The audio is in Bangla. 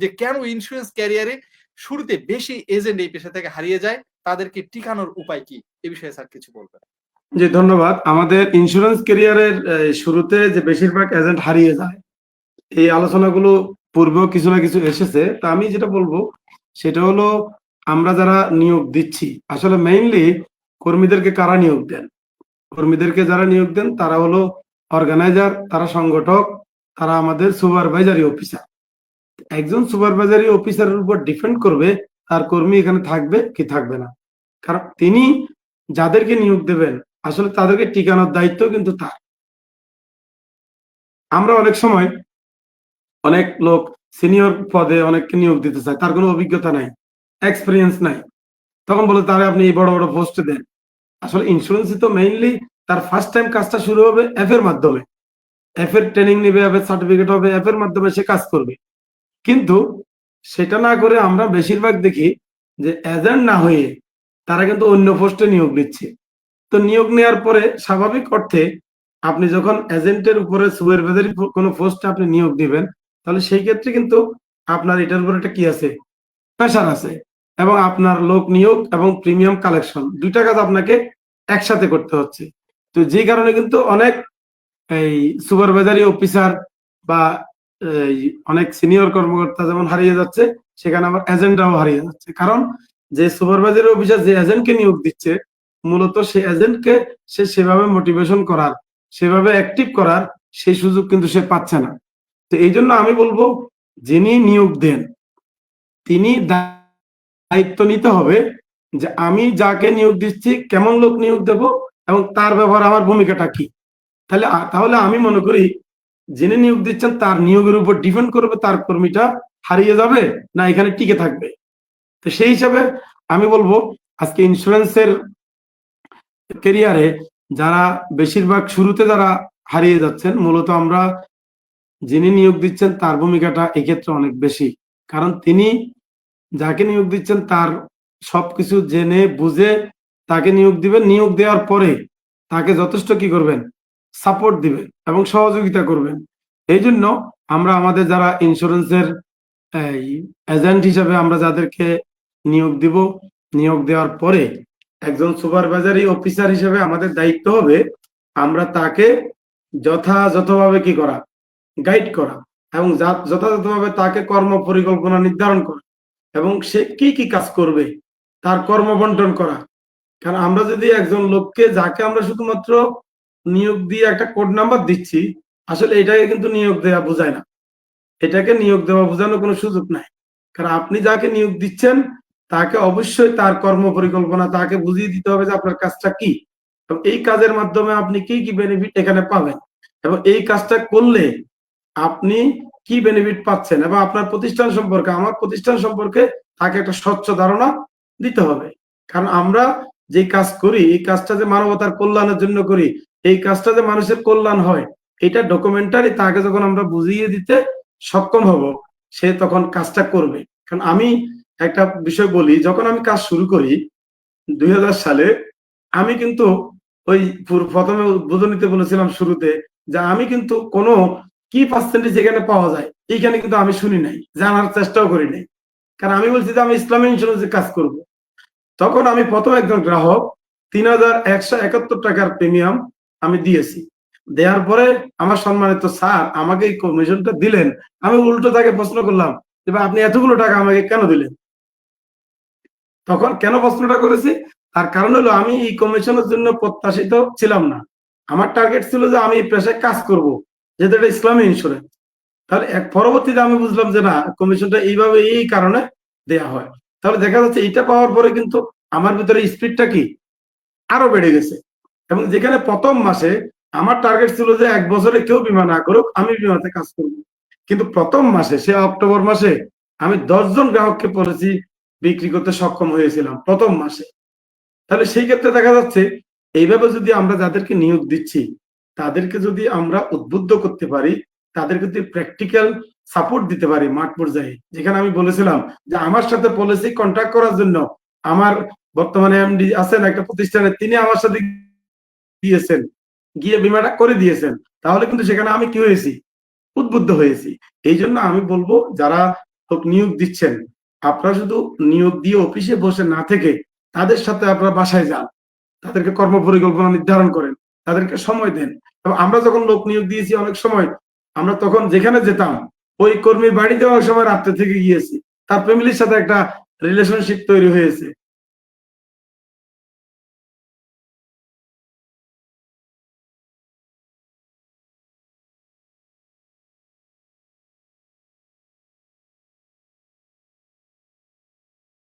যে কেন ইন্স্যুরেন্স ক্যারিয়ারে শুরুতে বেশি এজেন্ট এই পেশা থেকে হারিয়ে যায়, তাদেরকে টিকানোর উপায় কি? এ বিষয়ে স্যার কিছু বলবেন। জি, ধন্যবাদ। আমাদের ইন্স্যুরেন্স ক্যারিয়ারের শুরুতে যে বেশিরভাগ এজেন্ট হারিয়ে যায়, এই আলোচনাগুলো পূর্বেও কিছু না কিছু এসেছে। তা আমি যেটা বলব, সেটা হলো আমরা যারা নিয়োগ দিচ্ছি, আসলে মেইনলি কর্মীদেরকে কারা নিয়োগ দেন? কর্মীদেরকে যারা নিয়োগ দেন, তারা হলো অর্গানাইজার তারা সংগঠক, তারা আমাদের সুপারভাইজারি অফিসার একজন সুপারভাইজারি অফিসারের উপর ডিপেন্ড করবে তার কর্মী এখানে থাকবে কি থাকবে না। কারণ তিনি যাদেরকে নিয়োগ দেবেন, আসলে তাদেরকে টিকানোর দায়িত্ব কিন্তু তার। আমরা অনেক সময় অনেক লোক সিনিয়র পদে অনেককে নিয়োগ দিতে চায়, তার কোনো অভিজ্ঞতা নাই এক্সপিরিয়েন্স নাই। তখন বলে, তারে আপনি এই বড় বড় পোস্টে দেন। আসলে ইন্স্যুরেন্স তো মেইনলি তার ফার্স্ট টাইম কাজটা শুরু হবে এর মাধ্যমে। এর ট্রেনিং নিবে এর সার্টিফিকেট হবে এর মাধ্যমে সে কাজ করবে। কিন্তু সেটা না করে আমরা বেশিরভাগ দেখি যে এজেন্ট না হয়ে তারা কিন্তু অন্য পোস্টে নিয়োগ নিচ্ছে। তো নিয়োগ নেওয়ার পরে স্বাভাবিক অর্থে আপনি যখন এজেন্টের উপরে সুপারভাইজারি কোনো পোস্টে আপনি নিয়োগ দিবেন, তাহলে সেই ক্ষেত্রে কিন্তু আপনার এটার উপর একটা কি আছে? প্রেশার আছে এবং আপনার লোক নিয়োগ এবং প্রিমিয়াম কালেকশন দুইটা কাজ আপনাকে একসাথে করতে হচ্ছে। তো যে কারণে কিন্তু অনেক এই সুপারভাইজারি অফিসার বা অনেক সিনিয়র কর্মকর্তা যেমন হারিয়ে যাচ্ছে, সেখানে আমার এজেন্টরাও হারিয়ে যাচ্ছে। কারণ যে সুপারভাইজারি অফিসার যে এজেন্টকে নিয়োগ দিচ্ছে, মূলত সেই এজেন্টকে সে সেভাবে মোটিভেশন করার, সেভাবে অ্যাক্টিভ করার সেই সুযোগ কিন্তু সে পাচ্ছে না। তো এই জন্য আমি বলব, যিনি নিয়োগ দেন, তিনি দায়িত্ব নিতে হবে যে আমি যাকে নিয়োগ দিচ্ছি, কেমন লোক নিয়োগ দেব এবং তার ব্যবহার আমার ভূমিকাটা কি। তাহলে তাহলে আমি মনে করি যিনি নিয়োগ দিচ্ছেন, তার নিয়োগের উপর ডিপেন্ড করবে, তার কর্মীটা হারিয়ে যাবে না এখানে টিকে থাকবে। তো সেই হিসাবে আমি বলব, আজকে ইন্স্যুরেন্সের কেরিয়ারে যারা বেশিরভাগ শুরুতে যারা হারিয়ে যাচ্ছেন, মূলত আমরা যিনি নিয়োগ দিচ্ছেন, তার ভূমিকাটা এক্ষেত্রে অনেক বেশি। কারণ তিনি যাকে নিয়োগ দিচ্ছেন, তার সবকিছু জেনে, বুঝে তাকে নিয়োগ দিবেন। নিয়োগ দেওয়ার পরে তাকে যথেষ্ট কি করবেন? সাপোর্ট দিবেন। এবং সহযোগিতা করবেন। এই জন্য আমরা আমাদের যারা ইন্স্যুরেন্সের এজেন্ট হিসাবে আমরা যাদেরকে নিয়োগ দিব, নিয়োগ দেওয়ার পরে একজন সুপারভাইজারি অফিসার হিসেবে আমাদের দায়িত্ব হবে, আমরা তাকে যথাযথভাবে কি করা? গাইড করা এবং যথাযথভাবে তাকে কর্ম পরিকল্পনা নির্ধারণ করা এবং সে কি কি কাজ করবে, তার কর্ম বন্টন করা। কারণ আমরা যদি একজন লোককে, যাকে আমরা শুধুমাত্র নিয়োগ দিয়ে একটা কোড নাম্বার দিচ্ছি, আসলে এটাকে কিন্তু নিয়োগ দেওয়া বোঝায় না। এটাকে নিয়োগ দেওয়া বোঝানোর কোনো সুযোগ নাই। কারণ আপনি যাকে নিয়োগ দিচ্ছেন, তাকে অবশ্যই তার কর্ম পরিকল্পনা, তাকে বুঝিয়ে দিতে হবে যে আপনার কাজটা কি। এবং এই কাজের মাধ্যমে আপনি কি কি বেনিফিট এখানে পাবেন এবং এই কাজটা করলে আপনি কি বেনিফিট পাচ্ছেন এবং আপনার প্রতিষ্ঠান সম্পর্কে, আমার প্রতিষ্ঠান সম্পর্কে তাকে একটা স্বচ্ছ ধারণা দিতে হবে। কারণ আমরা যে কাজ করি, এই কাজটা যে মানবতার কল্যাণের জন্য করি এই কাজটা যে মানুষের কল্যাণ হয়, এটা ডকুমেন্টারি তাকে যখন আমরা বুঝিয়ে দিতে সক্ষম হব, সে তখন কাজটা করবে কারণ আমি একটা বিষয় বলি, যখন আমি কাজ শুরু করি, দুই হাজার সালে, আমি কিন্তু ওই প্রথমে উদ্বোধনীতে বলেছিলাম শুরুতে যে আমি কিন্তু কোনো কি পার্সেন্টেজ এখানে পাওয়া যায়, এইখানে কিন্তু আমি শুনি নাই, জানার চেষ্টাও করি নাই কারণ আমি বলছি যে আমি ইসলামী ইন্স্যুরেন্সে কাজ করব। তখন আমি প্রথম একজন গ্রাহক, তিন হাজার একশো একাত্তর টাকার প্রিমিয়াম আমি দিয়েছি। দেওয়ার পরে আমার সম্মানিত স্যার আমাকে এই কমিশনটা দিলেন। আমি উল্টো তাকে প্রশ্ন করলাম, যে আপনি এতগুলো টাকা আমাকে কেন দিলেন? তখন কেন প্রশ্নটা করেছি? তার কারণ হলো আমি এই কমিশনের জন্য প্রত্যাশিত ছিলাম না। আমার টার্গেট ছিল যে আমি পেশায় কাজ করব, যেহেতু এটা ইসলামী ইন্স্যুরেন্স তাহলে এক পরবর্তীতে আমি বুঝলাম যে না কমিশনটা এইভাবে এই কারণে দেয়া হয়। তাহলে দেখা যাচ্ছে এটা পাওয়ার পরে কিন্তু আমার ভিতরে স্পিডটা কি? আরও বেড়ে গেছে। এবং যেখানে প্রথম মাসে আমার টার্গেট ছিল যে এক বছরে কেউ বিমা না করুক, আমি বিমাতে কাজ করব। কিন্তু প্রথম মাসে, সে অক্টোবর মাসে আমি দশজন গ্রাহককে পলিসি বিক্রি করতে সক্ষম হয়েছিলাম প্রথম মাসে। তাহলে সেই ক্ষেত্রে দেখা যাচ্ছে, এইভাবে যদি আমরা যাদেরকে নিয়োগ দিচ্ছি, তাদেরকে যদি আমরা উদ্বুদ্ধ করতে পারি, তাদেরকে যদি প্র্যাকটিক্যাল সাপোর্ট দিতে পারি মাঠ পর্যায়ে, যেখানে আমি বলেছিলাম যে আমার সাথে পলিসি কন্ট্যাক্ট করার জন্য আমার বর্তমানে এমডি আছেন একটা প্রতিষ্ঠানে, তিনি আমার সাথে দিয়েছেন, গিয়ে বিমাটা করে দিয়েছেন, তাহলে কিন্তু সেখানে আমি কি হয়েছি? উদ্বুদ্ধ হয়েছি। এই জন্য আমি বলব, যারা নিয়োগ দিচ্ছেন, আপনারা শুধু নিয়োগ দিয়ে অফিসে বসে না থেকে তাদের সাথে আপনারা বাসায় যান। তাদেরকে কর্ম পরিকল্পনা নির্ধারণ করেন, তাদেরকে সময় দেন। আমরা যখন লোক নিয়োগ দিয়েছি অনেক সময়, আমরা তখন যেখানে যেতাম, ওই কর্মীর বাড়িতে অনেক সময় রাত্রে থেকে গিয়েছি। তার ফ্যামিলির সাথে একটা রিলেশনশিপ তৈরি হয়েছে।